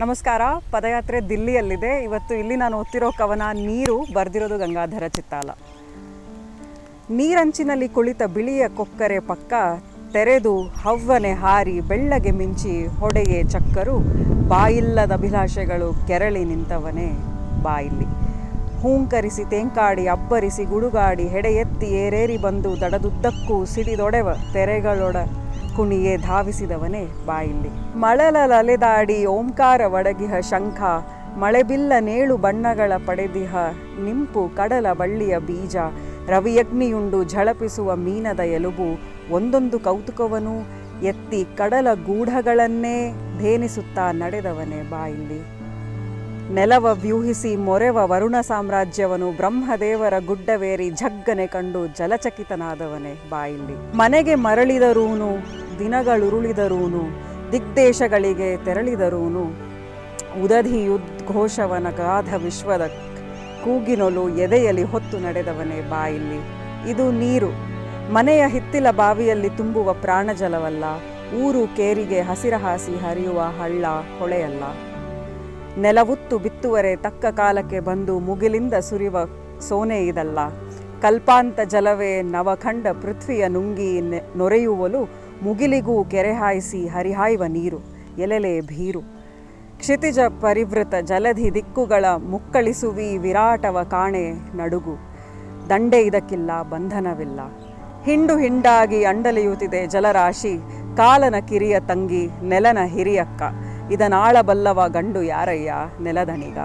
ನಮಸ್ಕಾರ. ಪದಯಾತ್ರೆ ದಿಲ್ಲಿಯಲ್ಲಿದೆ. ಇವತ್ತು ಇಲ್ಲಿ ನಾನು ಓದ್ತಿರೋ ಕವನ ನೀರು ಬರೆದಿರೋದು ಗಂಗಾಧರ ಚಿತ್ತಾಲ. ನೀರಂಚಿನಲ್ಲಿ ಕುಳಿತ ಬಿಳಿಯ ಕೊಕ್ಕರೆ ಪಕ್ಕ ತೆರೆದು ಹವ್ವನೆ ಹಾರಿ ಬೆಳ್ಳಗೆ ಮಿಂಚಿ ಹೊಡೆಗೆ ಚಕ್ಕರು ಬಾಯಿಲ್ಲದ ಅಭಿಲಾಷೆಗಳು ಕೆರಳಿ ನಿಂತವನೇ ಬಾಯಿಲ್ಲಿ. ಹೂಂಕರಿಸಿ ತೇಂಕಾಡಿ ಅಬ್ಬರಿಸಿ ಗುಡುಗಾಡಿ ಹೆಡೆ ಎತ್ತಿ ಏರೇರಿ ಬಂದು ದಡದುದ್ದಕ್ಕೂ ಸಿಡಿದೊಡೆವ ತೆರೆಗಳೊಡ ಕುಣಿಯೇ ಧಾವಿಸಿದವನೇ ಬಾಯಿಲ್ಲಿ. ಮಳಲಲೆದಾಡಿ ಓಂಕಾರ ಒಡಗಿಹ ಶಂಖ ಮಳೆಬಿಲ್ಲ ನೇಳು ಬಣ್ಣಗಳ ಪಡೆದಿಹ ನಿಂಪು ಕಡಲ ಬಳ್ಳಿಯ ಬೀಜ, ರವಿಯಗ್ನಿಯುಂಡು ಝಳಪಿಸುವ ಮೀನದ ಎಲುಬು, ಒಂದೊಂದು ಕೌತುಕವನು ಎತ್ತಿ ಕಡಲ ಗೂಢಗಳನ್ನೇ ಧೇನಿಸುತ್ತಾ ನಡೆದವನೇ ಬಾಯಿಲ್ಲಿ. ನೆಲವ ವ್ಯೂಹಿಸಿ ಮೊರೆವ ವರುಣ ಸಾಮ್ರಾಜ್ಯವನು ಬ್ರಹ್ಮದೇವರ ಗುಡ್ಡವೇರಿ ಝಗ್ಗನೆ ಕಂಡು ಜಲಚಕಿತನಾದವನೇ ಬಾಯಿಲ್ಲಿ. ಮನೆಗೆ ಮರಳಿದರೂನು ದಿನಗಳುರುಳಿದರೂನು, ದಿಗ್ದೇಶಗಳಿಗೆ ತೆರಳಿದರೂನು. ಉದಧಿಯುದ್ಘೋಷವನ ಗಾಧ ವಿಶ್ವದ ಕೂಗಿನೊಲು ಎದೆಯಲ್ಲಿ ಹೊತ್ತು ನಡೆದವನೇ ಬಾಯಿಲ್ಲಿ. ಇದು ನೀರು. ಮನೆಯ ಹಿತ್ತಿಲ ಬಾವಿಯಲ್ಲಿ ತುಂಬುವ ಪ್ರಾಣಜಲವಲ್ಲ, ಊರು ಕೇರಿಗೆ ಹಸಿರಹಾಸಿ ಹರಿಯುವ ಹಳ್ಳ ಹೊಳೆಯಲ್ಲ. ನೆಲವುತ್ತು ಬಿತ್ತುವರೆ ತಕ್ಕ ಕಾಲಕ್ಕೆ ಬಂದು ಮುಗಿಲಿಂದ ಸುರಿವ ಸೋನೆ ಇದಲ್ಲ. ಕಲ್ಪಾಂತ ಜಲವೇ ನವಖಂಡ ಪೃಥ್ವಿಯ ನುಂಗಿ ನೊರೆಯುವಲು ಮುಗಿಲಿಗೂ ಕೆರೆ ಹಾಯಿಸಿ ಹರಿಹಾಯುವ ನೀರು, ಎಲೆಲೆ ಭೀರು. ಕ್ಷಿತಿಜ ಪರಿವೃತ ಜಲಧಿ ದಿಕ್ಕುಗಳ ಮುಕ್ಕಳಿಸುವಿ ವಿರಾಟವ ಕಾಣೆ ನಡುಗು. ದಂಡೆ ಇದಕ್ಕಿಲ್ಲ, ಬಂಧನವಿಲ್ಲ. ಹಿಂಡು ಹಿಂಡಾಗಿ ಅಂಡಲೆಯುತ್ತಿದೆ ಜಲರಾಶಿ, ಕಾಲನ ಕಿರಿಯ ತಂಗಿ, ನೆಲನ ಹಿರಿಯಕ್ಕ. ಇದನಾಳಬಲ್ಲವ ಗಂಡು ಯಾರಯ್ಯ ನೆಲದನಿಗ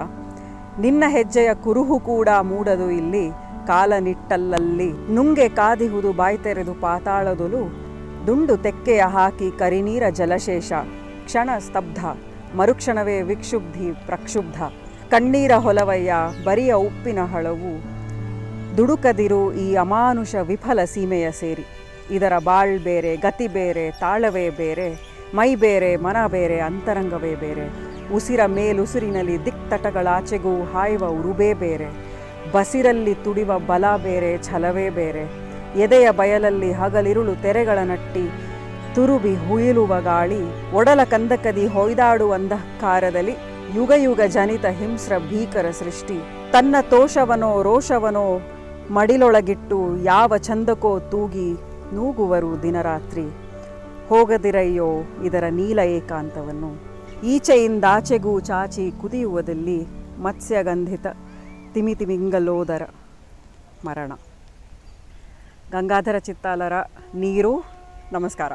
ನಿನ್ನ ಹೆಜ್ಜೆಯ ಕುರುಹು ಕೂಡ ಮೂಡದು ಇಲ್ಲಿ, ಕಾಲನಿಟ್ಟಲ್ಲಲ್ಲಿ. ನುಂಗೆ ಕಾದಿಹುದು ಬಾಯ್ತೆರೆದು ಪಾತಾಳದೊಲು ದುಂಡು ತೆಕ್ಕೆಯ ಹಾಕಿ ಕರಿನೀರ ಜಲಶೇಷ, ಕ್ಷಣ ಸ್ತಬ್ಧ, ಮರುಕ್ಷಣವೇ ವಿಕ್ಷುಬ್ಧಿ ಪ್ರಕ್ಷುಬ್ಧ, ಕಣ್ಣೀರ ಹೊಲವಯ್ಯ ಬರಿಯ ಉಪ್ಪಿನ ಹಳವು, ದುಡುಕದಿರು ಈ ಅಮಾನುಷ ವಿಫಲ ಸೀಮೆಯ ಸೇರಿ, ಇದರ ಬಾಳ್ ಬೇರೆ, ಗತಿ ಬೇರೆ, ತಾಳವೇ ಬೇರೆ, ಮೈ ಬೇರೆ, ಮನ ಬೇರೆ, ಅಂತರಂಗವೇ ಬೇರೆ, ಉಸಿರ ಮೇಲುಸಿರಿನಲ್ಲಿ ದಿಕ್ತಟಗಳಾಚೆಗೂ ಹಾಯುವ ಉರುಬೇ ಬೇರೆ, ಬಸಿರಲ್ಲಿ ತುಡಿವ ಬಲ ಬೇರೆ, ಛಲವೇ ಬೇರೆ ಎದೆಯ ಬಯಲಲ್ಲಿ ಹಗಲಿರುಳು ತೆರೆಗಳ ನಟ್ಟಿ, ತುರುಬಿ ಹುಯಿಲುವ ಗಾಳಿ, ಒಡಲ ಕಂದಕದಿ ಹೊಯ್ದಾಡುವ ಅಂಧಕಾರದಲ್ಲಿ ಯುಗ ಜನಿತ ಹಿಂಸ್ರ ಭೀಕರ ಸೃಷ್ಟಿ. ತನ್ನ ತೋಷವನೋ ರೋಷವನೋ ಮಡಿಲೊಳಗಿಟ್ಟು ಯಾವ ಚಂದಕೋ ತೂಗಿ ನೂಗುವರು ದಿನರಾತ್ರಿ. ಹೋಗದಿರಯ್ಯೋ ಇದರ ನೀಲ ಏಕಾಂತವನ್ನು. ಈಚೆಯಿಂದಾಚೆಗೂ ಚಾಚಿ ಕುದಿಯುವುದಲ್ಲಿ ಮತ್ಸ್ಯಗಂಧಿತ ತಿಮಿತಿಮಿಂಗಲೋದರ ಮರಣ. ಗಂಗಾಧರ ಚಿತ್ತಾಲರ ನೀರು. ನಮಸ್ಕಾರ.